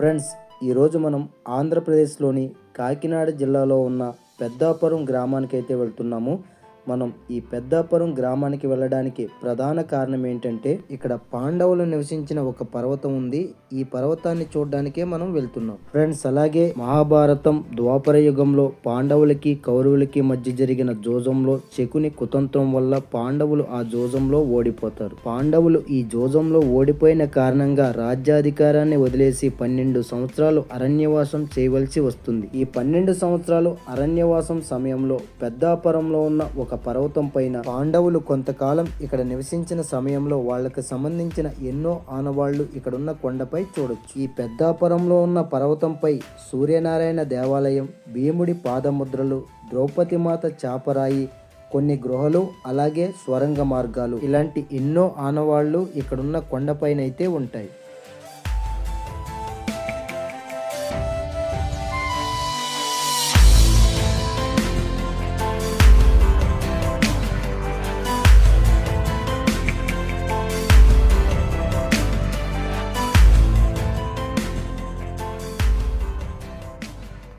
Friends ఈరోజు మనం ఆంధ్రప్రదేశ్లోని కాకినాడ జిల్లాలో ఉన్న పెద్దాపురం గ్రామానికి అయితే వెళ్తున్నాము. మనం ఈ పెద్దాపురం గ్రామానికి వెళ్ళడానికి ప్రధాన కారణం ఏంటంటే ఇక్కడ పాండవులు నివసించిన ఒక పర్వతం ఉంది. ఈ పర్వతాన్ని చూడడానికే మనం వెళ్తున్నాం. ఫ్రెండ్స్ అలాగే మహాభారతం ద్వాపర యుగంలో పాండవులకి కౌరవులకి మధ్య జరిగిన జోజంలో శకుని కుతంత్రం వల్ల పాండవులు ఆ జోజంలో ఓడిపోతారు. పాండవులు ఈ జోజంలో ఓడిపోయిన కారణంగా రాజ్యాధికారాన్ని వదిలేసి పన్నెండు సంవత్సరాలు అరణ్యవాసం చేయవలసి వస్తుంది. ఈ పన్నెండు సంవత్సరాలు అరణ్యవాసం సమయంలో పెద్దాపురంలో ఉన్న ఒక పర్వతం పైన పాండవులు కొంతకాలం ఇక్కడ నివసించిన సమయంలో వాళ్ళకి సంబంధించిన ఎన్నో ఆనవాళ్ళు ఇక్కడున్న కొండపై చూడొచ్చు. ఈ పెద్దాపురంలో ఉన్న పర్వతంపై సూర్యనారాయణ దేవాలయం భీముడి పాదముద్రలు ద్రౌపది మాత చాపరాయి కొన్ని గృహలు అలాగే స్వరంగ మార్గాలు. ఇలాంటి ఎన్నో ఆనవాళ్ళు ఇక్కడున్న కొండపైన అయితే ఉంటాయి.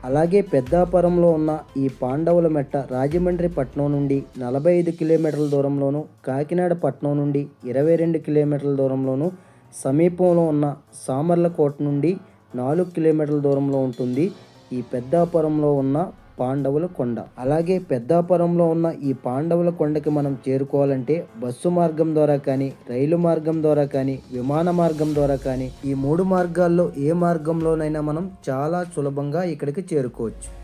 అలాగే పెద్దాపురంలో ఉన్న ఈ పాండవుల మెట్ట రాజమండ్రి పట్నం నుండి నలభై ఐదు కిలోమీటర్ల దూరంలోను కాకినాడ పట్నం నుండి ఇరవై రెండు కిలోమీటర్ల దూరంలోను సమీపంలో ఉన్న సామర్లకోట నుండి నాలుగు కిలోమీటర్ల దూరంలో ఉంటుంది. ఈ పెద్దాపురంలో ఉన్న పాండవుల కొండ. అలాగే పెద్దాపురంలో ఉన్న ఈ పాండవుల కొండకి మనం చేరుకోవాలంటే బస్సు మార్గం ద్వారా కానీ రైలు మార్గం ద్వారా కానీ విమాన మార్గం ద్వారా కానీ ఈ మూడు మార్గాల్లో ఏ మార్గంలోనైనా మనం చాలా సులభంగా ఇక్కడికి చేరుకోవచ్చు.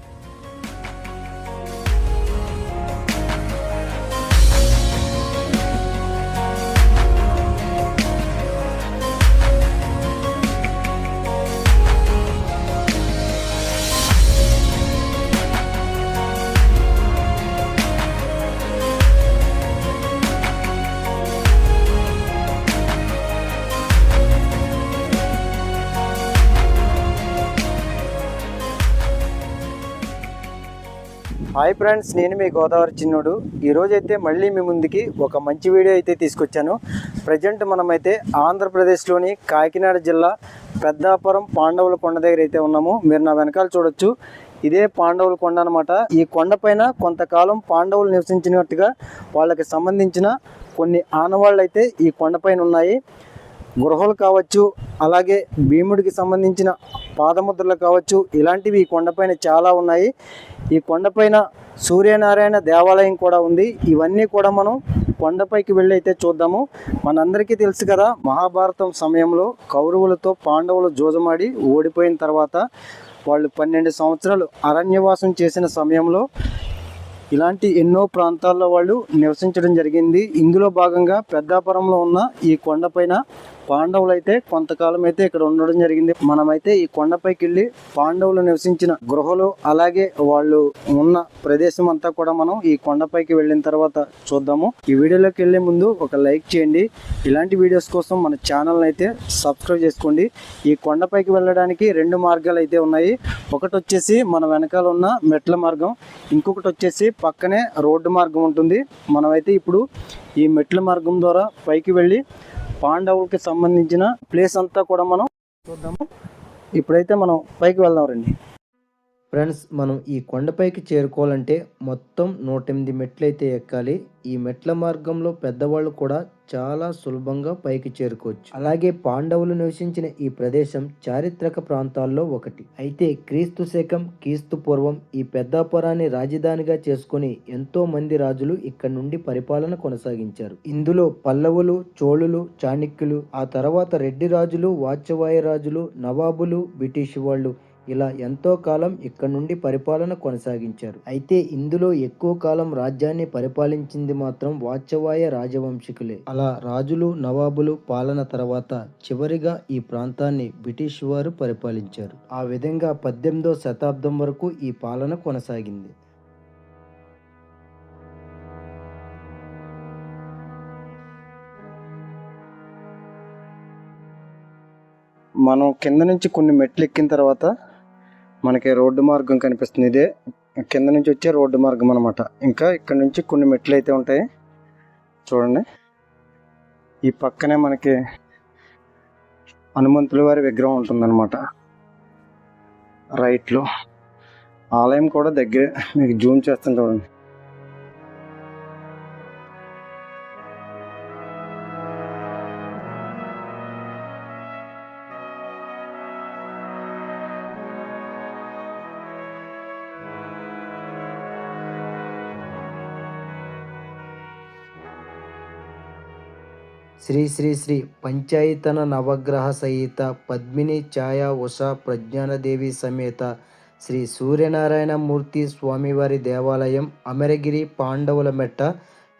హాయ్ ఫ్రెండ్స్ నేను మీ గోదావరి చిన్నోడు. ఈరోజు అయితే మళ్ళీ మీ ముందుకి ఒక మంచి వీడియో అయితే తీసుకొచ్చాను. ప్రజెంట్ మనమైతే ఆంధ్రప్రదేశ్లోని కాకినాడ జిల్లా పెద్దాపురం పాండవుల కొండ దగ్గర అయితే ఉన్నాము. మీరు నా వెనకాల చూడొచ్చు. ఇదే పాండవుల కొండ అనమాట ఈ కొండపైన కొంతకాలం పాండవులు నివసించినట్టుగా వాళ్ళకి సంబంధించిన కొన్ని ఆనవాళ్ళు అయితే ఈ కొండపైన ఉన్నాయి. గృహలు కావచ్చు అలాగే భీముడికి సంబంధించిన పాదముద్రలు కావచ్చు ఇలాంటివి ఈ కొండపైన చాలా ఉన్నాయి. ఈ కొండపైన సూర్యనారాయణ దేవాలయం కూడా ఉంది. ఇవన్నీ కూడా మనం కొండపైకి వెళ్ళి అయితే చూద్దాము. మనందరికీ తెలుసు కదా మహాభారతం సమయంలో కౌరవులతో పాండవులు జోజమాడి ఓడిపోయిన తర్వాత వాళ్ళు పన్నెండు సంవత్సరాలు అరణ్యవాసం చేసిన సమయంలో ఇలాంటి ఎన్నో ప్రాంతాల్లో వాళ్ళు నివసించడం జరిగింది. ఇందులో భాగంగా పెద్దాపురంలో ఉన్న ఈ కొండపైన పాండవులు అయితే కొంతకాలం అయితే ఇక్కడ ఉండడం జరిగింది. మనమైతే ఈ కొండపైకి వెళ్ళి పాండవులు నివసించిన గృహలు అలాగే వాళ్ళు ఉన్న ప్రదేశం అంతా కూడా మనం ఈ కొండపైకి వెళ్ళిన తర్వాత చూద్దాము. ఈ వీడియోలోకి వెళ్ళే ముందు ఒక లైక్ చేయండి. ఇలాంటి వీడియోస్ కోసం మన ఛానల్ అయితే సబ్స్క్రైబ్ చేసుకోండి. ఈ కొండపైకి వెళ్ళడానికి రెండు మార్గాలు అయితే ఉన్నాయి. ఒకటి వచ్చేసి మన వెనకాల ఉన్న మెట్ల మార్గం ఇంకొకటి వచ్చేసి పక్కనే రోడ్డు మార్గం ఉంటుంది. మనమైతే ఇప్పుడు ఈ మెట్ల మార్గం ద్వారా పైకి వెళ్ళి పాండవులకి సంబంధించిన ప్లేస్ అంతా కూడా మనం చూద్దాము. ఇప్పుడైతే మనం పైకి వెళ్దాం రండి. ఫ్రెండ్స్ మనం ఈ కొండపైకి చేరుకోవాలంటే మొత్తం నూట ఎనిమిది మెట్లు అయితే ఎక్కాలి. ఈ మెట్ల మార్గంలో పెద్దవాళ్ళు కూడా చాలా సులభంగా పైకి చేరుకోవచ్చు. అలాగే పాండవులు నివసించిన ఈ ప్రదేశం చారిత్రక ప్రాంతాల్లో ఒకటి. అయితే క్రీస్తు శకం క్రీస్తు పూర్వం ఈ పెద్దాపురాన్ని రాజధానిగా చేసుకుని ఎంతో మంది రాజులు ఇక్కడ నుండి పరిపాలన కొనసాగించారు. ఇందులో పల్లవులు చోళులు చాణక్యులు ఆ తర్వాత రెడ్డి రాజులు వాచవాయ రాజులు నవాబులు బ్రిటిష్ వాళ్ళు ఇలా ఎంతో కాలం ఇక్కడ నుండి పరిపాలన కొనసాగించారు. అయితే ఇందులో ఎక్కువ కాలం రాజ్యాన్ని పరిపాలించింది మాత్రం వాచవాయ రాజవంశికులే. అలా రాజులు నవాబులు పాలన తర్వాత చివరిగా ఈ ప్రాంతాన్ని బ్రిటిష్ వారు పరిపాలించారు. ఆ విధంగా పద్దెనిమిదో శతాబ్దం వరకు ఈ పాలన కొనసాగింది. మనం కింద నుంచి కొన్ని మెట్లు ఎక్కిన తర్వాత మనకి రోడ్డు మార్గం కనిపిస్తుంది. ఇదే కింద నుంచి వచ్చే రోడ్డు మార్గం అనమాట ఇంకా ఇక్కడ నుంచి కొన్ని మెట్లు అయితే ఉంటాయి. చూడండి. ఈ పక్కనే మనకి హనుమంతుల వారి విగ్రహం ఉంటుందన్నమాట. రైట్లో. ఆలయం కూడా దగ్గర. మీకు జూమ్ చేస్తాను చూడండి. శ్రీ శ్రీ శ్రీ పంచాయతన నవగ్రహ సహిత పద్మిని ఛాయా ఉష ప్రజ్ఞానదేవి సమేత శ్రీ సూర్యనారాయణ మూర్తి స్వామివారి దేవాలయం అమరగిరి పాండవుల మెట్ట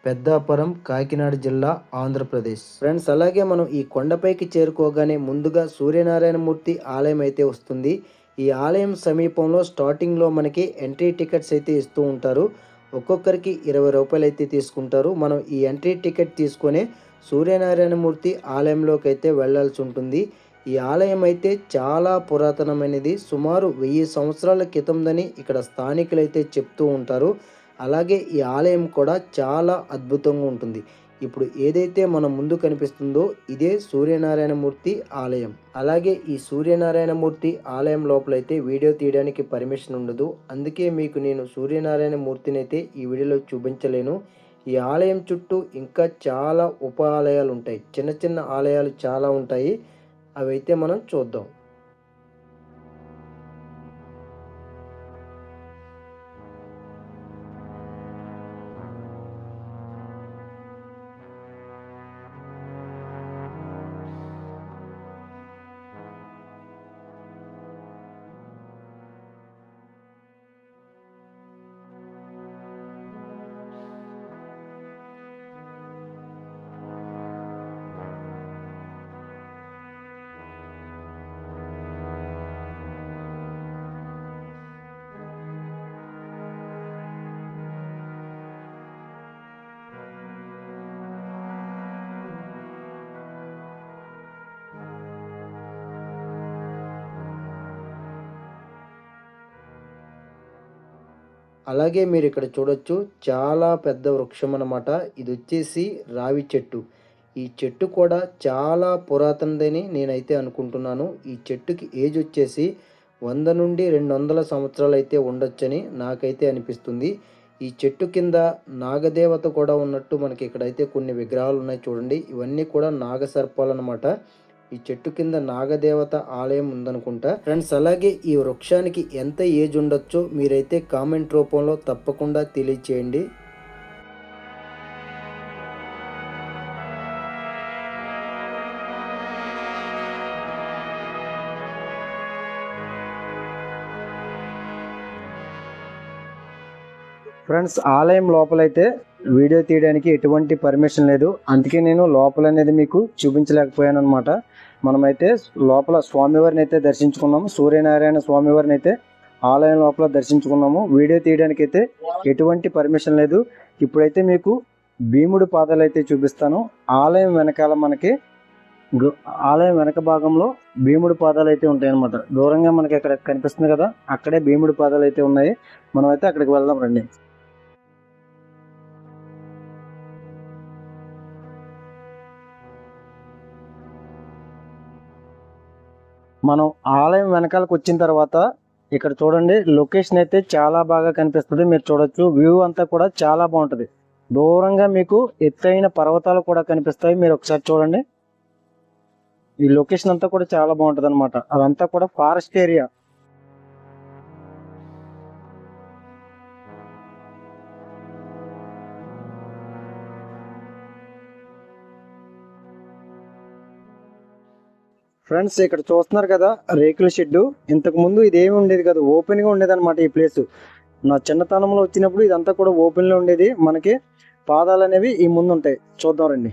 పెద్దాపురం కాకినాడ జిల్లా ఆంధ్రప్రదేశ్. ఫ్రెండ్స్ అలాగే మనం ఈ కొండపైకి చేరుకోగానే ముందుగా సూర్యనారాయణమూర్తి ఆలయం అయితే వస్తుంది. ఈ ఆలయం సమీపంలో స్టార్టింగ్లో మనకి ఎంట్రీ టికెట్స్ అయితే ఇస్తూ ఉంటారు. ఒక్కొక్కరికి ఇరవై రూపాయలు అయితే తీసుకుంటారు. మనం ఈ ఎంట్రీ టికెట్ తీసుకొని సూర్యనారాయణమూర్తి ఆలయంలోకి అయితే వెళ్ళాల్సి ఉంటుంది ఈ ఆలయం అయితే చాలా పురాతనమైనది. సుమారు వెయ్యి సంవత్సరాల క్రితందని ఇక్కడ స్థానికులు అయితే చెప్తూ ఉంటారు. అలాగే ఈ ఆలయం కూడా చాలా అద్భుతంగా ఉంటుంది. ఇప్పుడు ఏదైతే మన ముందు కనిపిస్తుందో ఇదే సూర్యనారాయణమూర్తి ఆలయం. అలాగే ఈ సూర్యనారాయణమూర్తి ఆలయం లోపలైతే వీడియో తీయడానికి పర్మిషన్ ఉండదు. అందుకే మీకు నేను సూర్యనారాయణ మూర్తిని అయితే ఈ వీడియోలో చూపించలేను. ఈ ఆలయం చుట్టూ ఇంకా చాలా ఉప ఆలయాలు ఉంటాయి చిన్న చిన్న ఆలయాలు చాలా ఉంటాయి. అవైతే మనం చూద్దాం. అలాగే మీరు ఇక్కడ చూడొచ్చు చాలా పెద్ద వృక్షం అన్నమాట. ఇది వచ్చేసి రావి చెట్టు. ఈ చెట్టు కూడా చాలా పురాతనదని నేనైతే అనుకుంటున్నాను. ఈ చెట్టుకి ఏజ్ వచ్చేసి వంద నుండి రెండు వందల సంవత్సరాలు అయితే ఉండొచ్చని నాకైతే అనిపిస్తుంది. ఈ చెట్టు కింద నాగదేవత కూడా ఉన్నట్టు మనకి ఇక్కడైతే కొన్ని విగ్రహాలు ఉన్నాయి చూడండి. ఇవన్నీ కూడా నాగసర్పాలు అనమాట ఈ చెట్టు కింద నాగదేవత ఆలయం ఉందనుకుంటా. ఫ్రెండ్స్ అలాగే ఈ వృక్షానికి ఎంత ఏజ్ ఉండొచ్చో మీరైతే కామెంట్ రూపంలో తప్పకుండా తెలియచేయండి. ఫ్రెండ్స్ ఆలయం లోపలైతే వీడియో తీయడానికి ఎటువంటి పర్మిషన్ లేదు. అందుకే నేను లోపల అనేది మీకు చూపించలేకపోయాను అనమాట మనమైతే లోపల స్వామివారిని అయితే దర్శించుకున్నాము. సూర్యనారాయణ స్వామివారిని అయితే ఆలయం లోపల దర్శించుకున్నాము. వీడియో తీయడానికి అయితే ఎటువంటి పర్మిషన్ లేదు. ఇప్పుడైతే మీకు భీముడి పాదాలు అయితే చూపిస్తాను. ఆలయం వెనకాల మనకి ఆలయం వెనక భాగంలో భీముడి పాదాలు అయితే ఉంటాయి అనమాట దూరంగా మనకి అక్కడ కనిపిస్తుంది కదా అక్కడే భీముడి పాదాలు అయితే ఉన్నాయి. మనం అయితే అక్కడికి వెళ్దాం రండి. మనం ఆలయం వెనకాలకు వచ్చిన తర్వాత ఇక్కడ చూడండి లొకేషన్ అయితే చాలా బాగా కనిపిస్తుంది. మీరు చూడొచ్చు వ్యూ అంతా కూడా చాలా బాగుంటుంది. దూరంగా మీకు ఎత్తైన పర్వతాలు కూడా కనిపిస్తాయి. మీరు ఒకసారి చూడండి. ఈ లొకేషన్ అంతా కూడా చాలా బాగుంటుంది అనమాట అదంతా కూడా ఫారెస్ట్ ఏరియా ఫ్రెండ్స్ ఇక్కడ చూస్తున్నారు కదా రేకుల షెడ్డు. ఇంతకు ముందు ఇదేమి ఉండేది కదా ఓపెన్గా ఉండేది అనమాట ఈ ప్లేస్ నా చిన్నతనంలో వచ్చినప్పుడు ఇదంతా కూడా ఓపెన్లో ఉండేది. మనకి పాదాలు అనేవి ఈ ముందు ఉంటాయి. చూద్దాం రండి.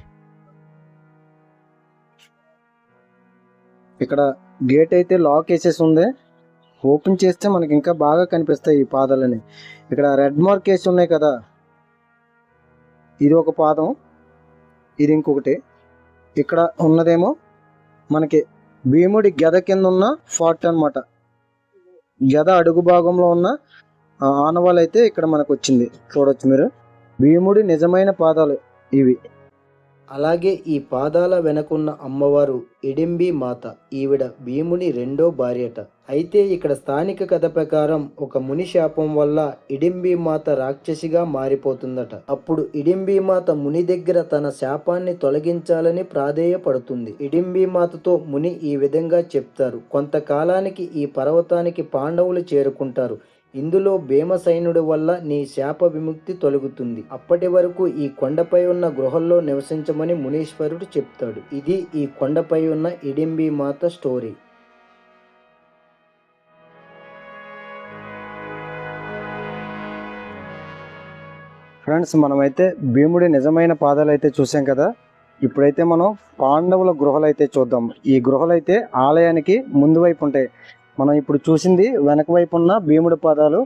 ఇక్కడ గేట్ అయితే లాక్ వేసేసి ఉంది. ఓపెన్ చేస్తే మనకి ఇంకా బాగా కనిపిస్తాయి ఈ పాదాలని. ఇక్కడ రెడ్ మార్క్ వేసి ఉన్నాయి కదా. ఇది ఒక పాదం ఇది ఇంకొకటి. ఇక్కడ ఉన్నదేమో మనకి భీముడి గెద కింద ఉన్న ఫార్ట్ అన్నమాట. గద అడుగు భాగంలో ఉన్న ఆ ఆనవాళ్ళు అయితే ఇక్కడ మనకు వచ్చింది చూడొచ్చు మీరు. భీముడి నిజమైన పాదాలు ఇవి. అలాగే ఈ పాదాల వెనకున్న అమ్మవారు ఇడింబి మాత ఈవిడ భీముని రెండో భార్యట. అయితే ఇక్కడ స్థానిక కథ ప్రకారం ఒక ముని శాపం వల్ల ఇడింబి మాత రాక్షసిగా మారిపోతుందట. అప్పుడు ఇడింబి మాత ముని దగ్గర తన శాపాన్ని తొలగించాలని ప్రాధేయపడుతుంది. ఇడింబి మాతతో ముని ఈ విధంగా చెప్తారు. కొంతకాలానికి ఈ పర్వతానికి పాండవులు చేరుకుంటారు. ఇందులో భీమసైనుడి వల్ల నీ శాప విముక్తి తొలగుతుంది. అప్పటి వరకు ఈ కొండపై ఉన్న గృహల్లో నివసించమని మునీశ్వరుడు చెప్తాడు. ఇది ఈ కొండపై ఉన్న ఇడింబి మాత స్టోరీ. ఫ్రెండ్స్ మనమైతే భీముడి నిజమైన పాదాలు అయితే చూసాం కదా. ఇప్పుడైతే మనం పాండవుల గృహలు అయితే చూద్దాం. ఈ గృహలు అయితే ఆలయానికి ముందు వైపు ఉంటాయి. మనం ఇప్పుడు చూసింది వెనక వైపు ఉన్న భీముడి పాదాలు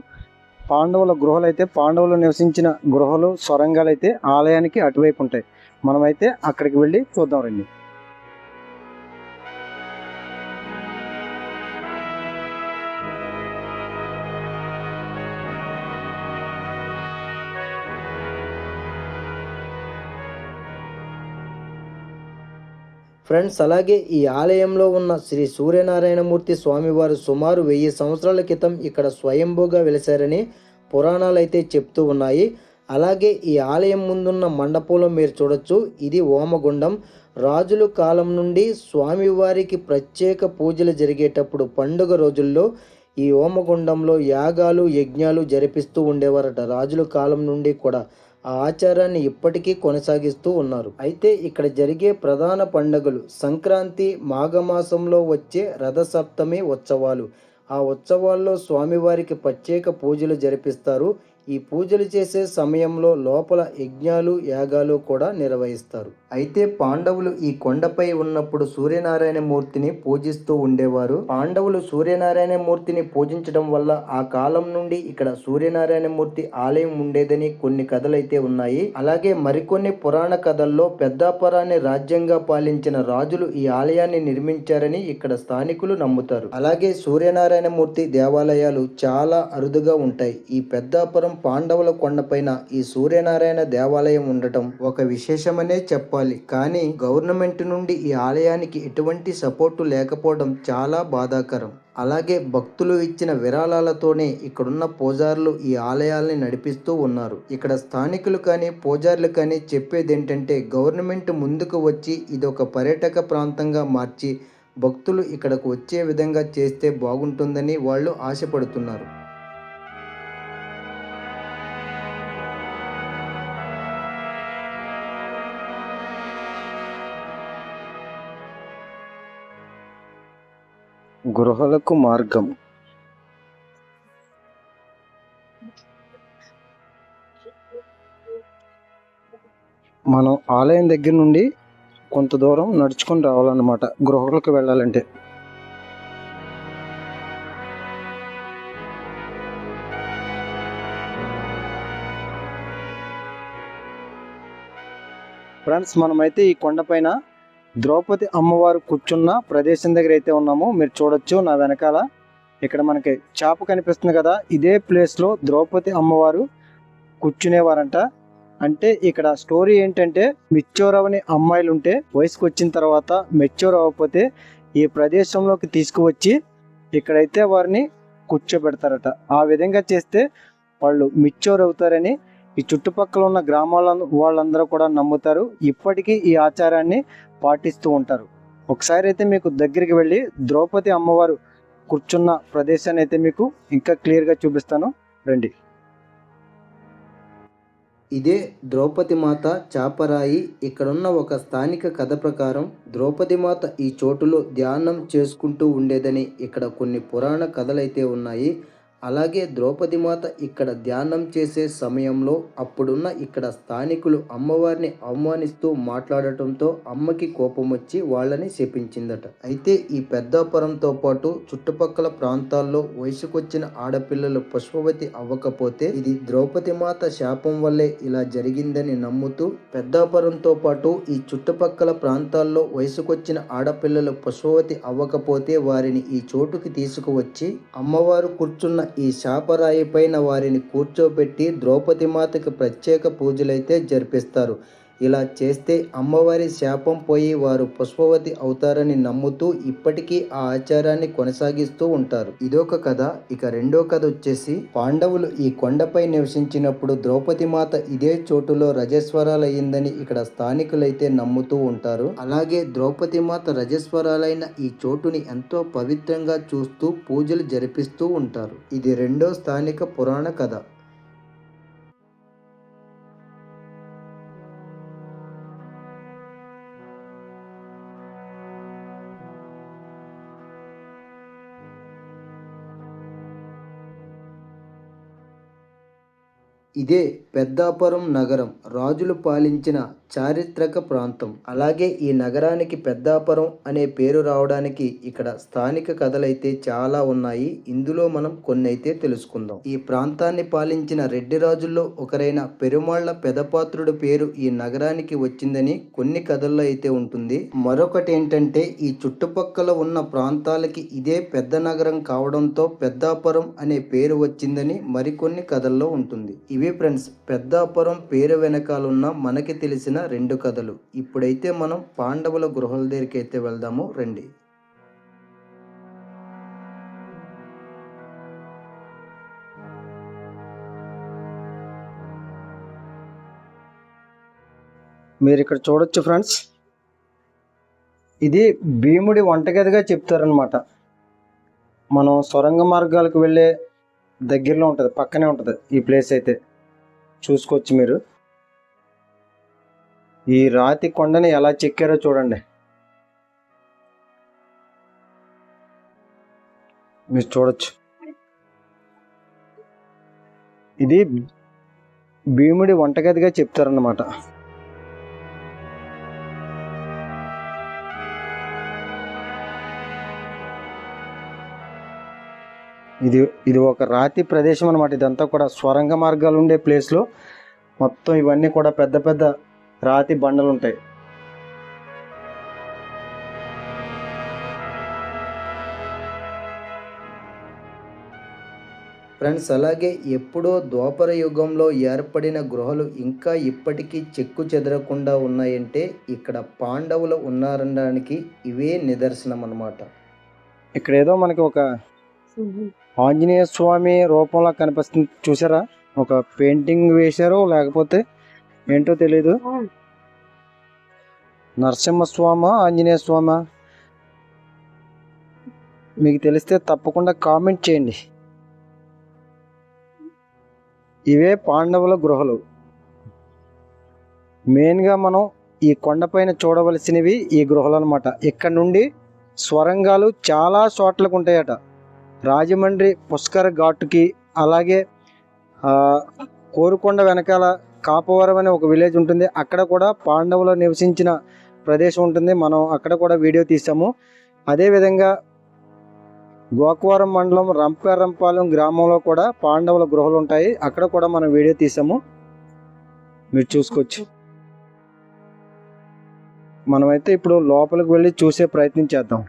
పాండవుల గృహలు అయితే పాండవులు నివసించిన గృహలు సొరంగాలు అయితే ఆలయానికి అటువైపు ఉంటాయి. మనమైతే అక్కడికి వెళ్ళి చూద్దాం రండి. ఫ్రెండ్స్ అలాగే ఈ ఆలయంలో ఉన్న శ్రీ సూర్యనారాయణమూర్తి స్వామివారు సుమారు వెయ్యి సంవత్సరాల క్రితం ఇక్కడ స్వయంభూగా వెలిశారని పురాణాలు అయితే చెప్తూ ఉన్నాయి. అలాగే ఈ ఆలయం ముందున్న మండపంలో మీరు చూడొచ్చు ఇది ఓమగుండం. రాజుల కాలం నుండి స్వామివారికి ప్రత్యేక పూజలు జరిగేటప్పుడు పండుగ రోజుల్లో ఈ ఓమగుండంలో యాగాలు యజ్ఞాలు జరిపిస్తూ ఉండేవారట. రాజుల కాలం నుండి కూడా ఆ ఆచారాన్ని ఇప్పటికీ కొనసాగిస్తూ ఉన్నారు. అయితే ఇక్కడ జరిగే ప్రధాన పండుగలు సంక్రాంతి మాఘమాసంలో వచ్చే రథసప్తమి ఉత్సవాలు. ఆ ఉత్సవాల్లో స్వామివారికి ప్రత్యేక పూజలు జరిపిస్తారు. ఈ పూజలు చేసే సమయంలో లోపల యజ్ఞాలు యాగాలు కూడా నిర్వహిస్తారు. అయితే పాండవులు ఈ కొండపై ఉన్నప్పుడు సూర్యనారాయణ మూర్తిని పూజిస్తూ ఉండేవారు. పాండవులు సూర్యనారాయణ మూర్తిని పూజించడం వల్ల ఆ కాలం నుండి ఇక్కడ సూర్యనారాయణ మూర్తి ఆలయం ఉండేదని కొన్ని కథలైతే ఉన్నాయి. అలాగే మరికొన్ని పురాణ కథల్లో పెద్దాపురాన్ని రాజ్యంగా పాలించిన రాజులు ఈ ఆలయాన్ని నిర్మించారని ఇక్కడ స్థానికులు నమ్ముతారు. అలాగే సూర్యనారాయణ మూర్తి దేవాలయాలు చాలా అరుదుగా ఉంటాయి. ఈ పెద్దాపురం పాండవుల కొండపైన ఈ సూర్యనారాయణ దేవాలయం ఉండటం ఒక విశేషమనే చెప్పాలి. కానీ గవర్నమెంట్ నుండి ఈ ఆలయానికి ఎటువంటి సపోర్టు లేకపోవడం చాలా బాధాకరం. అలాగే భక్తులు ఇచ్చిన విరాళాలతోనే ఇక్కడున్న పూజారులు ఈ ఆలయాల్ని నడిపిస్తూ ఉన్నారు. ఇక్కడ స్థానికులు కానీ పూజారులు కానీ చెప్పేది ఏంటంటే గవర్నమెంట్ ముందుకు వచ్చి ఇది ఒక పర్యాటక ప్రాంతంగా మార్చి భక్తులు ఇక్కడకు వచ్చే విధంగా చేస్తే బాగుంటుందని వాళ్ళు ఆశపడుతున్నారు. గృహలకు మార్గం. మనం ఆలయం దగ్గర నుండి కొంత దూరం నడుచుకొని రావాలన్నమాట గృహలకు వెళ్ళాలంటే. ఫ్రెండ్స్ మనమైతే ఈ కొండపైన ద్రౌపది అమ్మవారు కూర్చున్న ప్రదేశం దగ్గర అయితే ఉన్నాము మీరు చూడొచ్చు నా వెనకాల. ఇక్కడ మనకి చేప కనిపిస్తుంది కదా ఇదే ప్లేస్లో ద్రౌపది అమ్మవారు కూర్చునేవారంట. అంటే ఇక్కడ స్టోరీ ఏంటంటే మెచ్యూర్ అవని అమ్మాయిలు ఉంటే వయసుకు వచ్చిన తర్వాత మెచ్యూర్ అవ్వకపోతే ఈ ప్రదేశంలోకి తీసుకువచ్చి ఇక్కడైతే వారిని కూర్చోబెడతారట. ఆ విధంగా చేస్తే వాళ్ళు మెచ్యూర్ అవుతారని ఈ చుట్టుపక్కల ఉన్న గ్రామాల వాళ్ళందరూ కూడా నమ్ముతారు. ఇప్పటికీ ఈ ఆచారాన్ని పాటిస్తూ ఉంటారు. ఒకసారి అయితే మీకు దగ్గరికి వెళ్ళి ద్రౌపది అమ్మవారు కూర్చున్న ప్రదేశాన్ని అయితే మీకు ఇంకా క్లియర్గా చూపిస్తాను. రండి. ఇదే ద్రౌపది మాత చాపరాయి. ఇక్కడున్న ఒక స్థానిక కథ ప్రకారం ద్రౌపది మాత ఈ చోటులో ధ్యానం చేసుకుంటూ ఉండేదని ఇక్కడ కొన్ని పురాణ కథలైతే ఉన్నాయి. అలాగే ద్రౌపది మాత ఇక్కడ ధ్యానం చేసే సమయంలో అప్పుడున్న ఇక్కడ స్థానికులు అమ్మవారిని అవమానిస్తూ మాట్లాడటంతో అమ్మకి కోపం వచ్చి వాళ్ళని శపించిందట. అయితే ఈ పెద్దాపురంతో పాటు చుట్టుపక్కల ప్రాంతాల్లో వయసుకొచ్చిన ఆడపిల్లలు పుష్పవతి అవ్వకపోతే ఇది ద్రౌపది మాత శాపం వల్లే ఇలా జరిగిందని నమ్ముతూ పెద్దాపురంతో పాటు ఈ చుట్టుపక్కల ప్రాంతాల్లో వయసుకొచ్చిన ఆడపిల్లలు పుష్పవతి అవ్వకపోతే వారిని ఈ చోటుకి తీసుకువచ్చి అమ్మవారు కూర్చున్న ఈ శాపరాయి పైన వారిని కూర్చోబెట్టి ద్రౌపది మాతకి ప్రత్యేక పూజలైతే జరిపిస్తారు. ఇలా చేస్తే అమ్మవారి శాపం పోయి వారు పుష్పవతి అవుతారని నమ్ముతూ ఇప్పటికీ ఆ ఆచారాన్ని కొనసాగిస్తూ ఉంటారు. ఇదొక కథ. ఇక రెండో కథ వచ్చేసి పాండవులు ఈ కొండపై నివసించినప్పుడు ద్రౌపది మాత ఇదే చోటులో రజస్వరాలయ్యిందని ఇక్కడ స్థానికులైతే నమ్ముతూ ఉంటారు. అలాగే ద్రౌపది మాత రజస్వరాలైన ఈ చోటుని ఎంతో పవిత్రంగా చూస్తూ పూజలు జరిపిస్తూ ఉంటారు. ఇది రెండో స్థానిక పురాణ కథ. ఇదే పెద్దాపురం నగరం రాజులు పాలించిన చారిత్రక ప్రాంతం. అలాగే ఈ నగరానికి పెద్దాపురం అనే పేరు రావడానికి ఇక్కడ స్థానిక కథలైతే చాలా ఉన్నాయి. ఇందులో మనం కొన్ని అయితే తెలుసుకుందాం. ఈ ప్రాంతాన్ని పాలించిన రెడ్డి రాజుల్లో ఒకరైన పెరుమాళ్ళ పెదపాత్రుడు పేరు ఈ నగరానికి వచ్చిందని కొన్ని కథల్లో అయితే ఉంటుంది. మరొకటి ఏంటంటే ఈ చుట్టుపక్కల ఉన్న ప్రాంతాలకి ఇదే పెద్ద నగరం కావడంతో పెద్దాపురం అనే పేరు వచ్చిందని మరికొన్ని కథల్లో ఉంటుంది. ఇవి ఫ్రెండ్స్ పెద్దాపురం పేరు వెనకాలన్న మనకి తెలిసిన రెండు కథలు. ఇప్పుడైతే మనం పాండవుల గృహాల దగ్గరికి అయితే వెళ్దాము రండి. మీరు ఇక్కడ చూడొచ్చు ఫ్రెండ్స్. ఇది భీముడి వంటగదిగా చెప్తారనమాట మనం సొరంగ మార్గాలకు వెళ్ళే దగ్గరలో ఉంటుంది పక్కనే ఉంటుంది ఈ ప్లేస్ అయితే. చూసుకోవచ్చు మీరు. ఈ రాతి కొండని ఎలా చెక్కారో చూడండి. మీరు చూడొచ్చు. ఇది భీముడి వంటగదిగా చెప్తారన్నమాట. ఇది ఇది ఒక రాతి ప్రదేశం అనమాట ఇదంతా కూడా స్వరంగ మార్గాలు ఉండే ప్లేస్లో మొత్తం ఇవన్నీ కూడా పెద్ద పెద్ద రాతి బండలు ఉంటాయి ఫ్రెండ్స్ అలాగే ఎప్పుడో ద్వాపర యుగంలో ఏర్పడిన గృహలు ఇంకా ఇప్పటికీ చెక్కు చెదరకుండా ఉన్నాయంటే ఇక్కడ పాండవులు ఉన్నారనడానికి ఇవే నిదర్శనం అన్నమాట ఇక్కడ ఏదో మనకి ఒక ఆంజనేయ స్వామి రూపంలో కనిపిస్తుంది. చూసారా? ఒక పెయింటింగ్ వేశారో లేకపోతే ఏంటో తెలియదు నరసింహస్వామ ఆంజనేయ స్వామ? మీకు తెలిస్తే తప్పకుండా కామెంట్ చేయండి. ఇవే పాండవుల గృహలు. మెయిన్గా మనం ఈ కొండపైన చూడవలసినవి ఈ గృహలు అనమాట ఇక్కడ నుండి స్వరంగాలు చాలా చోట్లకు ఉంటాయట. రాజమండ్రి పుష్కర ఘాటుకి అలాగే కోరుకొండ వెనకాల కాపవరం అనే ఒక విలేజ్ ఉంటుంది. అక్కడ కూడా పాండవులు నివసించిన ప్రదేశం ఉంటుంది. మనం అక్కడ కూడా వీడియో తీసాము. అదేవిధంగా గోకవరం మండలం రంపారంపాలెం గ్రామంలో కూడా పాండవుల గృహలు ఉంటాయి. అక్కడ కూడా మనం వీడియో తీసాము. మీరు చూసుకోవచ్చు. మనమైతే ఇప్పుడు లోపలికి వెళ్ళి చూసే ప్రయత్నం చేద్దాం.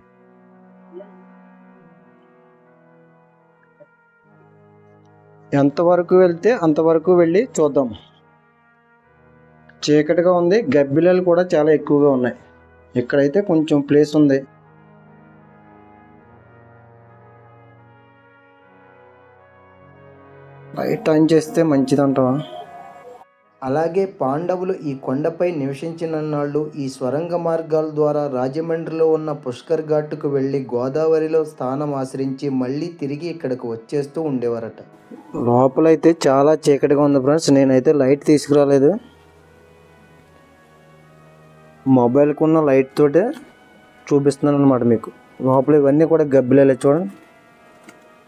ఎంతవరకు వెళ్తే అంతవరకు వెళ్ళి చూద్దాం. చీకటిగా ఉంది గబ్బిలాలు కూడా చాలా ఎక్కువగా ఉన్నాయి. ఇక్కడైతే కొంచెం ప్లేస్ ఉంది. లైట్ ఆన్ చేస్తే మంచిదంటావా? అలాగే పాండవులు ఈ కొండపై నివసించినన్నాళ్ళు ఈ స్వరంగ మార్గాల ద్వారా రాజమండ్రిలో ఉన్న పుష్కర్ ఘాట్కు వెళ్ళి గోదావరిలో స్థానం ఆశ్రయించి మళ్ళీ తిరిగి ఇక్కడికి వచ్చేస్తూ ఉండేవారట. లోపలైతే చాలా చీకటిగా ఉంది ఫ్రెండ్స్. నేనైతే లైట్ తీసుకురాలేదు. మొబైల్కి ఉన్న లైట్ తోటే చూపిస్తున్నాను అనమాట మీకు. లోపల ఇవన్నీ కూడా గబ్బిలేలే చూడండి.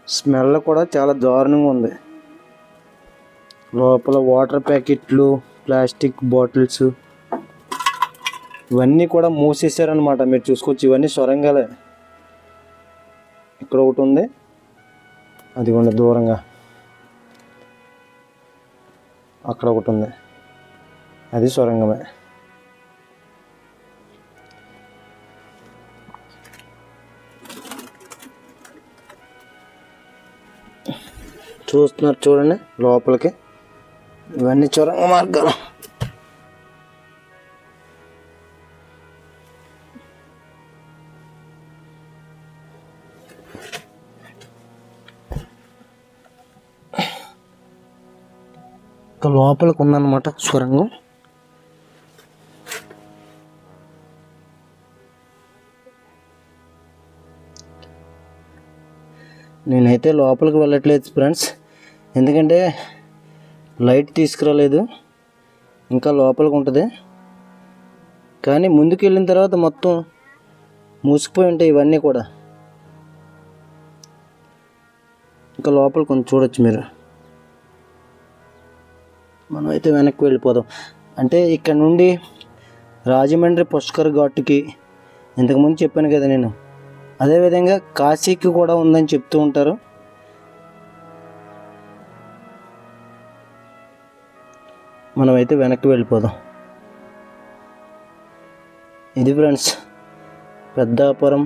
స్మెల్ కూడా చాలా దారుణంగా ఉంది. లోపల వాటర్ ప్యాకెట్లు ప్లాస్టిక్ బాటిల్స్ ఇవన్నీ కూడా మూసేసారనమాట మీరు చూసుకోవచ్చు ఇవన్నీ సొరంగాలే. ఇక్కడ ఒకటి ఉంది. అదిగోండి దూరంగా. అక్కడ ఒకటి ఉంది. అది సొరంగమే. చూస్తున్నారు చూడండి లోపలికి. ఇవన్నీ చొరంగ మార్గాలు. లోపలికి ఉందన్నమాట సొరంగం. నేనైతే లోపలికి వెళ్ళట్లేదు ఫ్రెండ్స్. ఎందుకంటే లైట్ తీసుకురాలేదు ఇంకా లోపలికి ఉంటుంది. కానీ ముందుకు వెళ్ళిన తర్వాత మొత్తం మూసుకుపోయి ఉంటాయి ఇవన్నీ కూడా. ఇంకా లోపల కొంచెం చూడొచ్చు మీరు. మనం అయితే వెనక్కి వెళ్ళిపోదాం. అంటే ఇక్కడ నుండి రాజమండ్రి పుష్కర్ ఘాట్కి ఇంతకుముందు చెప్పాను కదా నేను. అదేవిధంగా కాశీకి కూడా ఉందని చెప్తూ ఉంటారు. మనమైతే వెనక్కి వెళ్ళిపోదాం. ఇది ఫ్రెండ్స్ పెద్దాపురం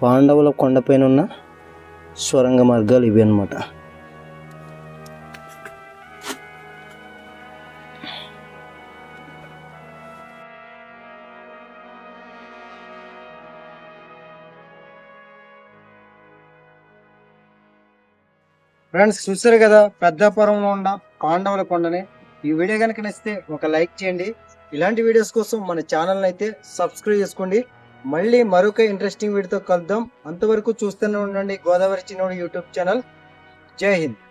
పాండవుల కొండపైన ఉన్న స్వరంగ మార్గాలు ఇవి అనమాట ఫ్రెండ్స్ చూసారు కదా పెద్దాపురంలో ఉన్న పాండవుల కొండని? ఈ వీడియో కనుక నచ్చితే ఒక లైక్ చేయండి. ఇలాంటి వీడియోస్ కోసం మన ఛానల్ అయితే సబ్స్క్రైబ్ చేసుకోండి. మళ్ళీ మరొక ఇంట్రెస్టింగ్ వీడియోతో కలుద్దాం. అంతవరకు చూస్తూనే ఉండండి గోదావరి చిన్నోడు యూట్యూబ్ ఛానల్. జై హింద్.